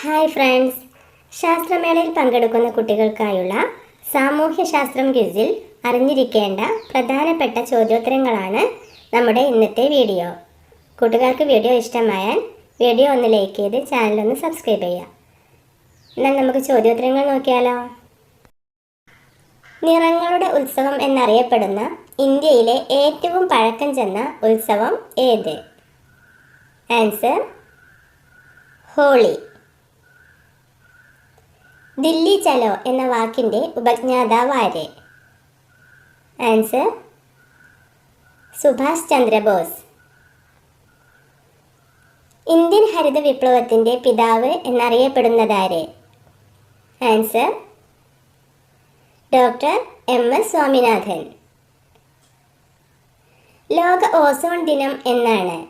Hi friends ശാസ്ത്രമേളയിൽ പങ്കെടുക്കുന്ന കുട്ടികൾക്കായുള്ള സാമൂഹ്യശാസ്ത്രം ക്വിസിൽ അറിഞ്ഞിരിക്കേണ്ട പ്രധാനപ്പെട്ട ചോദ്യോത്തരങ്ങളാണ് നമ്മുടെ ഇന്നത്തെ വീഡിയോ. കൂട്ടുകാർക്ക് വീഡിയോ ഇഷ്ടമായാൽ വീഡിയോ ഒന്ന് ലൈക്ക് ചെയ്ത് ചാനലൊന്ന് സബ്സ്ക്രൈബ് ചെയ്യാം എന്നാൽ നമുക്ക് ചോദ്യോത്തരങ്ങൾ നോക്കിയാലോ? നിറങ്ങളുടെ ഉത്സവം എന്നറിയപ്പെടുന്ന ഇന്ത്യയിലെ ഏറ്റവും പഴക്കം ചെന്ന ഉത്സവം ഏത്? Answer holy. ദില്ലി ചലോ എന്ന വാക്കിന്റെ ഉപജ്ഞാതാവ് ആര് ആൻസർ സുഭാഷ് ചന്ദ്രബോസ്. ഇന്ത്യൻ ഹരിത വിപ്ലവത്തിന്റെ പിതാവ് എന്നറിയപ്പെടുന്നതാര്? Answer doctor M S Swaminathan. ലോക ഓസോൺ ദിനം എന്നാണ്.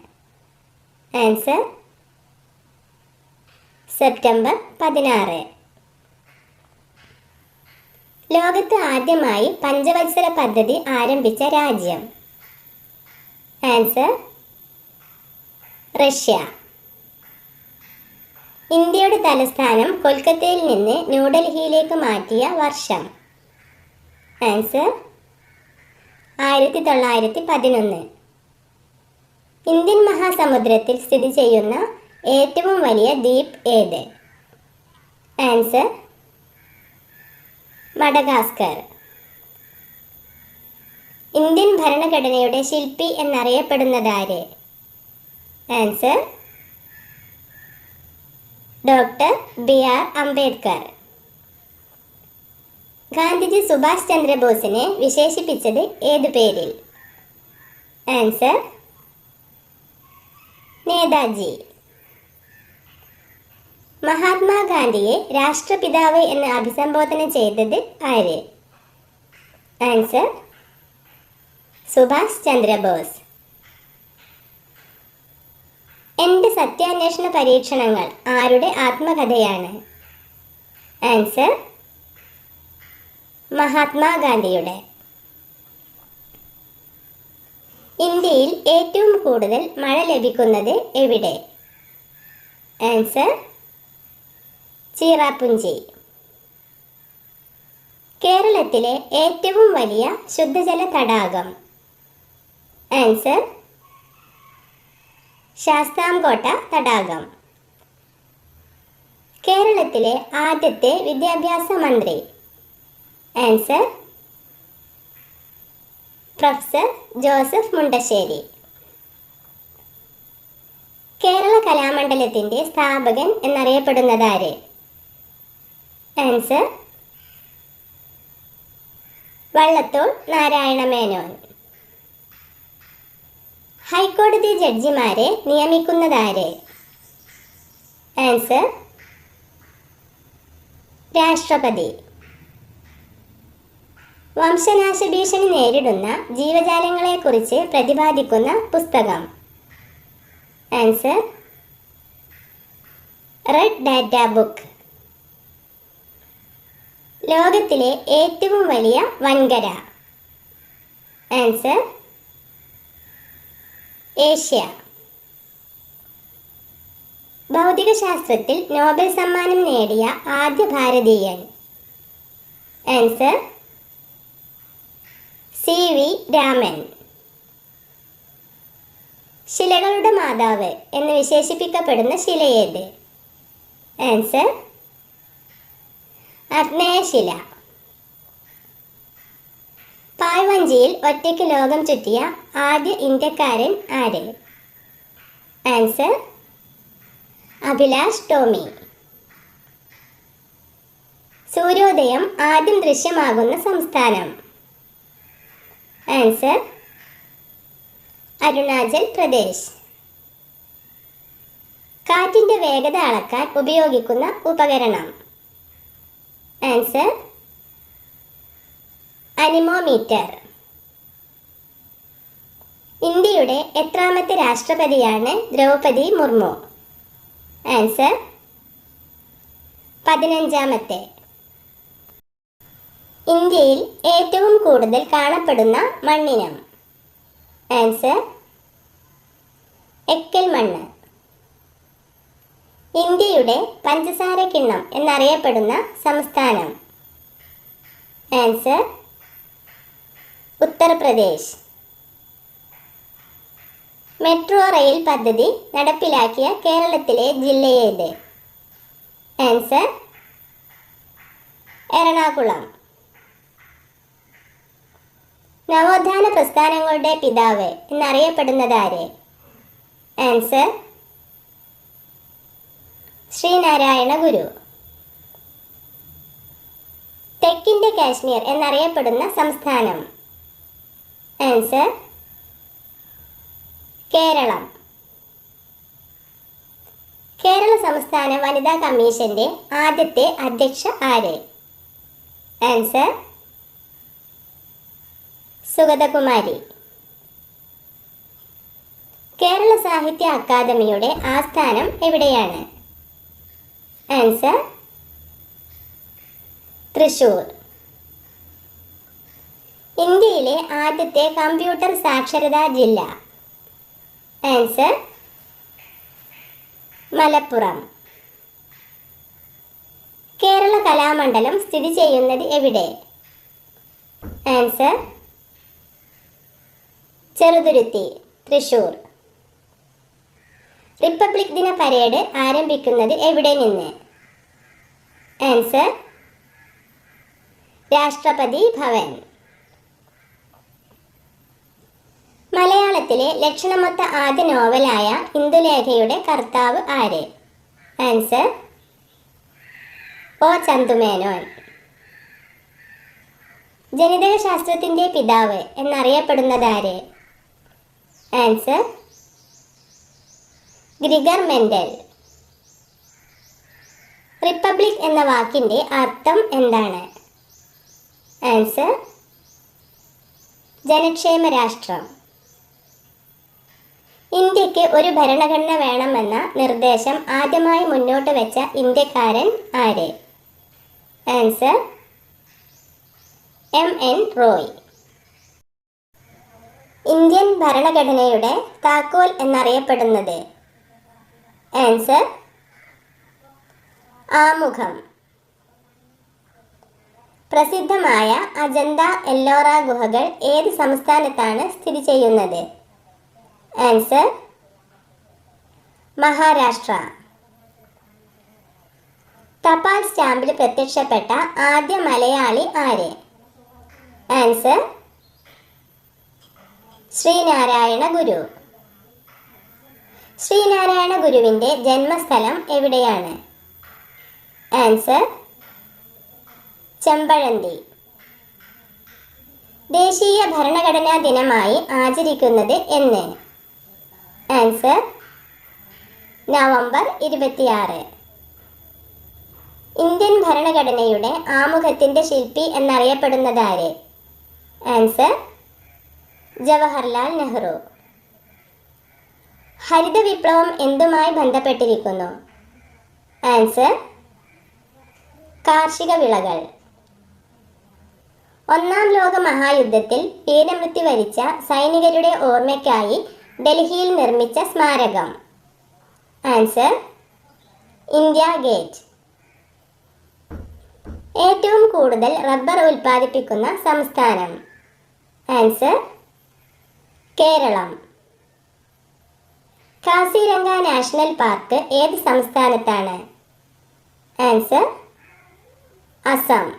ആൻസർ സെപ്റ്റംബർ പതിനാറ്. ലോകത്ത് ആദ്യമായി പഞ്ചവത്സര പദ്ധതി ആരംഭിച്ച രാജ്യം? Answer Russia. ഇന്ത്യയുടെ തലസ്ഥാനം കൊൽക്കത്തയിൽ നിന്ന് ന്യൂഡൽഹിയിലേക്ക് മാറ്റിയ വർഷം. ആൻസർ ആയിരത്തി തൊള്ളായിരത്തി പതിനൊന്ന് ഇന്ത്യൻ മഹാസമുദ്രത്തിൽ സ്ഥിതി ചെയ്യുന്ന ഏറ്റവും വലിയ ദ്വീപ് ഏത്? Answer Madagascar. ഇന്ത്യൻ ഭരണഘടനയുടെ ശില്പി എന്നറിയപ്പെടുന്നതാര്? Answer doctor B R Ambedkar. Gandhiji Subhash ചന്ദ്രബോസിനെ വിശേഷിപ്പിച്ചത് ഏത് പേരിൽ? ആൻസർ നേതാജി. മഹാത്മാഗാന്ധിയെ രാഷ്ട്രപിതാവ് എന്ന് അഭിസംബോധന ചെയ്തത് ആര്? ആൻസർ സുഭാഷ് ചന്ദ്രബോസ്. എന്റെ സത്യാന്വേഷണ പരീക്ഷണങ്ങൾ ആരുടെ ആത്മകഥയാണ്? ആൻസർ മഹാത്മാഗാന്ധിയുടെ. ഇന്ത്യയിൽ ഏറ്റവും കൂടുതൽ മഴ ലഭിക്കുന്നത് എവിടെ? ആൻസർ ചിറാപ്പുഞ്ചി. കേരളത്തിലെ ഏറ്റവും വലിയ ശുദ്ധജല തടാകം. ആൻസർ ശാസ്താംകോട്ട തടാകം. കേരളത്തിലെ ആദ്യത്തെ വിദ്യാഭ്യാസ മന്ത്രി. Answer professor Joseph Mundassery. Kerala കലാമണ്ഡലത്തിന്റെ സ്ഥാപകൻ എന്നറിയപ്പെടുന്നതാര്? Answer Vallathol Narayana Menon. High court ജഡ്ജിമാരെ നിയമിക്കുന്നതാരെ? Answer രാഷ്ട്രപതി. വംശനാശ ഭീഷണി നേരിടുന്ന ജീവജാലങ്ങളെക്കുറിച്ച് പ്രതിപാദിക്കുന്ന പുസ്തകം. ആൻസർ റെഡ് ഡാറ്റ ബുക്ക് ലോകത്തിലെ ഏറ്റവും വലിയ വൻകര. Answer Asia. ഭൗതികശാസ്ത്രത്തിൽ നോബൽ സമ്മാനം നേടിയ ആദ്യ ഭാരതീയൻ. Answer C. വി. രാമൻ. ശിലകളുടെ മാതാവ് എന്ന് വിശേഷിപ്പിക്കപ്പെടുന്ന ശിലയേത്. ആൻസർ അഗ്നേയശില പായ്വഞ്ചിയിൽ ഒറ്റയ്ക്ക് ലോകം ചുറ്റിയ ആദ്യ ഇന്ത്യക്കാരൻ ആര്? ആൻസർ അഭിലാഷ് ടോമി. സൂര്യോദയം ആദ്യം ദൃശ്യമാകുന്ന സംസ്ഥാനം. ആൻസർ അരുണാചൽ പ്രദേശ്. കാറ്റിന്റെ വേഗത അളക്കാൻ ഉപയോഗിക്കുന്ന ഉപകരണം. ആൻസർ അനിമോമീറ്റർ ഇന്ത്യയുടെ എത്രാമത്തെ രാഷ്ട്രപതിയാണ് ദ്രൗപദി മുർമു? ആൻസർ പതിനഞ്ചാമത്തെ. ഇന്ത്യയിൽ ഏറ്റവും കൂടുതൽ കാണപ്പെടുന്ന മണ്ണിനം. ആൻസർ എക്കൽ മണ്ണ്. ഇന്ത്യയുടെ പഞ്ചസാര കിണ്ണം എന്നറിയപ്പെടുന്ന സംസ്ഥാനം. ആൻസർ ഉത്തർപ്രദേശ്. മെട്രോ റെയിൽ പദ്ധതി നടപ്പിലാക്കിയ കേരളത്തിലെ ജില്ലയേത്? ആൻസർ എറണാകുളം. നവോത്ഥാന പ്രസ്ഥാനങ്ങളുടെ പിതാവ് എന്നറിയപ്പെടുന്നതാരെ? ആൻസർ ശ്രീനാരായണ ഗുരു. തെക്കിന്റെ കാശ്മീർ എന്നറിയപ്പെടുന്ന സംസ്ഥാനം. ആൻസർ കേരളം. കേരള സംസ്ഥാന വനിതാ കമ്മീഷന്റെ ആദ്യത്തെ അധ്യക്ഷ ആര്? ആൻസർ സുഗതകുമാരി. കേരള സാഹിത്യ അക്കാദമിയുടെ ആസ്ഥാനം എവിടെയാണ്? ആൻസർ തൃശൂർ. ഇന്ത്യയിലെ ആദ്യത്തെ കമ്പ്യൂട്ടർ സാക്ഷരതാ ജില്ല. ആൻസർ മലപ്പുറം. കേരള കലാമണ്ഡലം സ്ഥിതി ചെയ്യുന്നത് എവിടെ? ആൻസർ ചെറുതുരുത്തി തൃശൂർ. റിപ്പബ്ലിക് ദിന പരേഡ് ആരംഭിക്കുന്നത് എവിടെ നിന്ന്? ആൻസർ രാഷ്ട്രപതി ഭവൻ. മലയാളത്തിലെ ലക്ഷണമൊത്ത ആദ്യ നോവലായ ഇന്ദുലേഖയുടെ കർത്താവ് ആര്? Answer O. ചന്തുമേനോൻ. ജനിതകശാസ്ത്രത്തിന്റെ പിതാവ് എന്നറിയപ്പെടുന്നതാര് ആൻസർ ഗ്രിഗർ മെൻഡൽ. റിപ്പബ്ലിക് എന്ന വാക്കിന്റെ അർത്ഥം എന്താണ്? ആൻസർ ജനക്ഷേമ രാഷ്ട്രം. ഇന്ത്യയ്ക്ക് ഒരു ഭരണഘടന വേണമെന്ന നിർദ്ദേശം ആദ്യമായി മുന്നോട്ട് വെച്ച ഇന്ത്യക്കാരൻ ആര്? Answer M N Roy. Indian ഭരണഘടനയുടെ താക്കോൽ എന്നറിയപ്പെടുന്നത് ആൻസർ ആമുഖം. പ്രസിദ്ധമായ അജന്ത എല്ലോറ ഗുഹകൾ ഏത് സംസ്ഥാനത്താണ് സ്ഥിതി ചെയ്യുന്നത്? ആൻസർ മഹാരാഷ്ട്ര. തപാൽ സ്റ്റാമ്പിൽ പ്രത്യക്ഷപ്പെട്ട ആദ്യ മലയാളി ആര്? ആൻസർ ശ്രീനാരായണ ഗുരു. ശ്രീനാരായണ ഗുരുവിന്റെ ജന്മസ്ഥലം എവിടെയാണ്? ആൻസർ ചെമ്പഴന്തി. ദേശീയ ഭരണഘടനാ ദിനമായി ആചരിക്കുന്നത് എന്ന്. ആൻസർ നവംബർ ഇരുപത്തിയാറ്. ഇന്ത്യൻ ഭരണഘടനയുടെ ആമുഖത്തിന്റെ ശില്പി എന്നറിയപ്പെടുന്നതാര്? ആൻസർ ജവഹർലാൽ നെഹ്റു. ഹരിത വിപ്ലവം എന്തുമായി ബന്ധപ്പെട്ടിരിക്കുന്നു? ആൻസർ കാർഷിക വിളകൾ. ഒന്നാം ലോക മഹായുദ്ധത്തിൽ വീരമൃത്യു വരിച്ച സൈനികരുടെ ഓർമ്മയ്ക്കായി ഡൽഹിയിൽ നിർമ്മിച്ച സ്മാരകം. Answer India gate. ഏറ്റവും കൂടുതൽ റബ്ബർ ഉൽപ്പാദിപ്പിക്കുന്ന സംസ്ഥാനം. Answer Keralam. Kaziranga national park ഏത് സംസ്ഥാനത്താണ്? ആൻസർ അസം.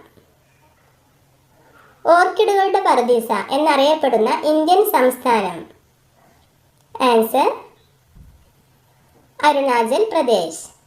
ഓർക്കിഡുകളുടെ പർദീസ എന്നറിയപ്പെടുന്ന ഇന്ത്യൻ സംസ്ഥാനം. ആൻസർ അരുണാചൽ പ്രദേശ്.